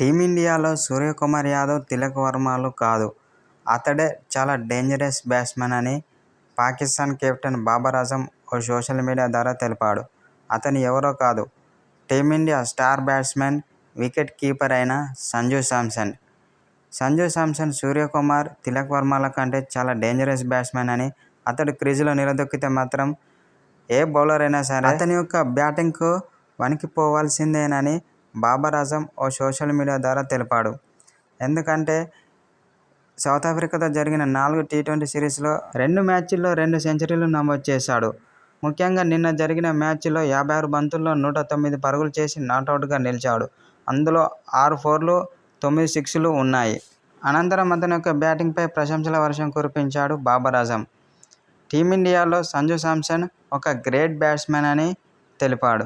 టీమిండియాలో సూర్యకుమార్ యాదవ్ తిలక్ వర్మలు కాదు. అతడే చాలా డేంజరస్ బ్యాట్స్మన్ అని పాకిస్తాన్ కెప్టెన్ బాబర్ అజమ్ ఓ సోషల్ మీడియా ద్వారా తెలిపాడు. అతను ఎవరో కాదు team India star batsman, wicket keeper అయిన సంజూ శాంసన్. సంజూ శాంసన్ సూర్యకుమార్, తిలక్ వర్మల కంటే చాలా డేంజరస్ బ్యాట్స్మన్ అని, అతడు క్రీజులో నిలదొక్కితే మాత్రం ఏ బౌలర్ అయినా సరే అతని యొక్క బ్యాటింగ్కు వణికిపోవాల్సిందేనని బాబర్ అజమ్ ఓ సోషల్ మీడియా ద్వారా తెలిపాడు. ఎందుకంటే సౌత్ ఆఫ్రికాతో జరిగిన నాలుగు టీ-ట్వంటీ సిరీస్లో రెండు మ్యాచ్ల్లో రెండు సెంచరీలు నమోదు చేశాడు. ముఖ్యంగా నిన్న జరిగిన మ్యాచ్లో యాభై ఆరు బంతుల్లో నూట తొమ్మిది పరుగులు చేసి నాటౌట్గా నిలిచాడు. అందులో ఆరు ఫోర్లు, తొమ్మిది సిక్స్లు ఉన్నాయి. అనంతరం అతని యొక్క బ్యాటింగ్పై ప్రశంసల వర్షం కురిపించాడు బాబర్ అజమ్. టీమిండియాలో సంజు శాంసన్ ఒక గ్రేట్ బ్యాట్స్మెన్ అని తెలిపాడు.